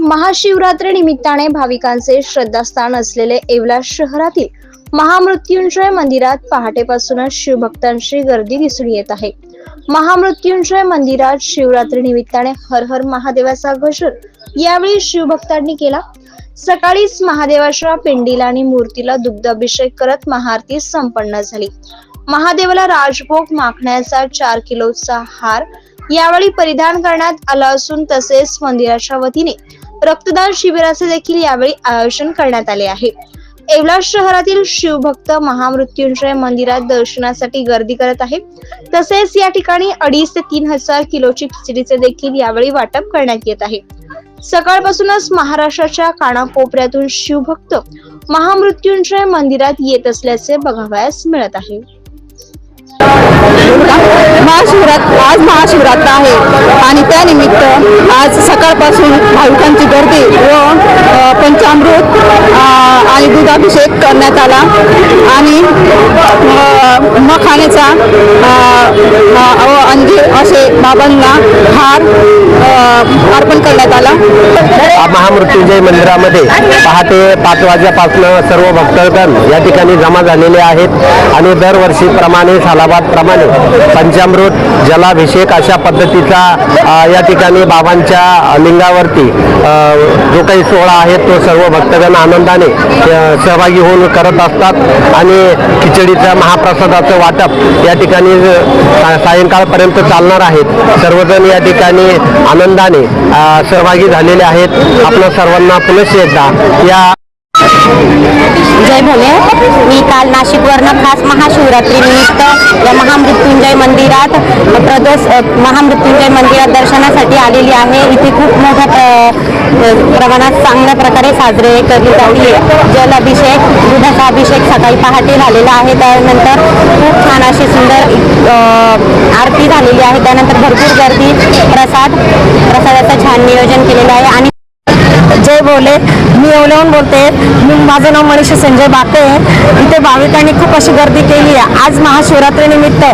महाशिवरात्री निमित्ताने भाविकांचे श्रद्धास्थान असलेले येवला शहरातील महामृत्युंजय मंदिरात पहाटेपासूनच शिवभक्तांची गर्दी दिसून येत आहे. महामृत्युंजय मंदिरात शिवरात्री निमित्ताने हर हर महादेवाचा घोषण यावेळी शिवभक्तांनी केला. सकाळीच महादेवाच्या पिंडीला आणि मूर्तीला दुग्धाभिषेक करत महाआरती संपन्न झाली. महादेवाला राजभोग माखण्याचा चार किलोचा हार यावेळी परिधान करण्यात आला असून तसेच मंदिराच्या वतीने रक्तदान शिबिराचे देखील यावेळी आयोजन करण्यात आले आहे. येवला शहरातील शिवभक्त महामृत्युंजय मंदिरात दर्शनासाठी गर्दी करत आहे. तसेच या ठिकाणी अडीच ते तीन हजार किलोची खिचडीचे देखील यावेळी वाटप करण्यात येत आहे. सकाळपासूनच महाराष्ट्राच्या कानाकोपऱ्यातून शिवभक्त महामृत्युंजय मंदिरात येत असल्याचे बघावयास मिळत आहे. महाशिवरात्र आज महाशिवरात्र आहे. आणि त्यानिमित्त आज सकाळपासून भाविकांची गर्दी व पंचामृत आणि दुधाभिषेक करण्यात आला. आणि असे बाबांना हार अर्पण करण्यात आला. महामृत्युंजय मंदिरामध्ये पहाटे पाच वाजल्यापासून सर्व भक्तगण या ठिकाणी जमा झालेले आहेत. आणि दरवर्षीप्रमाणे सालाबादप्रमाणे पंचामृत जलाभिषेक अशा पद्धतीचा या ठिकाणी बाबांच्या लिंगावरती जो काही सोहळा आहे तो सर्व भक्तगण आनंदाने सहभागी होऊन करत असतात. आणि खिचडीचं महाप्रसादाचं वाटप या ठिकाणी सायंकाळपर्यंत चाललं करणार आहेत. सर्वजण या ठिकाणी आनंदाने सहभागी झालेले आहेत. आपल्या सर्वांना पुनश्च एकदा या जय भले. मी काल नाशिकवरनं खास महाशिवरात्रीनिमित्त या महामृत्युंजय मंदिरात प्रदोष महामृत्युंजय मंदिरात दर्शनासाठी आलेली आहे. इथे खूप मोठ्या प्रमाणात चांगल्या प्रकारे साजरे केली जाते. जल अभिषेक दुधाचा अभिषेक सकाळी पहाटे झालेला आहे. त्यानंतर खूप छान अशी सुंदर आरती झालेली आहे. त्यानंतर भरपूर गर्दी प्रसाद प्रसादाचं छान नियोजन केलेलं आहे. आणि जय बोले मी एवढ्याहून बोलते मी माझं नाव मनीषा संजय बाके आहे. इथे भाविकांनी खूप अशी गर्दी केली आहे. आज महाशिवरात्रीनिमित्त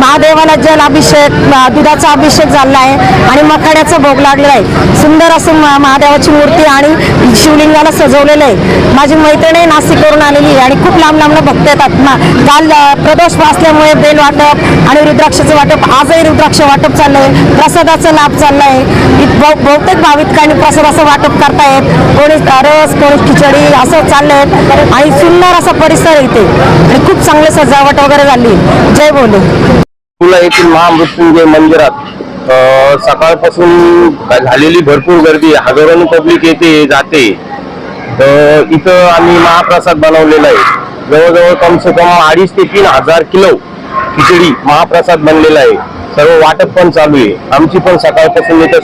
महादेवाला जल अभिषेक दुधाचा अभिषेक झाला आहे आणि मखाड्याचा भोग लागला आहे. सुंदर असं म- महादेवाची मूर्ती आणि शिवलिंगाला सजवलेलं आहे. माझी मैत्रिणी नाशिकवरून आलेली आहे आणि खूप लांब लांबनं भक्त येतात. ना काल प्रदोष वाचल्यामुळे बेल वाटप आणि रुद्राक्षाचं वाटप आजही रुद्राक्ष वाटप चाललंय प्रसादाचा लाभ चाललाय इत- बहुतेक भाविकांनी प्रसादाचं वाटप करतायत. कोणी रस कोणी खिचडी असं चाललंय. आणि सुंदर असा परिसर आहे इथे. आणि खूप चांगली सजावट वगैरे झाली. जय बोले. तुला येथील महामृत्युंजय मंदिरात सकाळपासून झालेली भरपूर गर्दी. हजारोनी पब्लिक येते जाते. तर इथं आम्ही महाप्रसाद बनवलेला आहे. जवळजवळ कम से कम अडीच ते तीन हजार किलो खिचडी महाप्रसाद बनलेला आहे. सर्व वाटप पण चालू आहे. आमची पण सकाळपासून इथं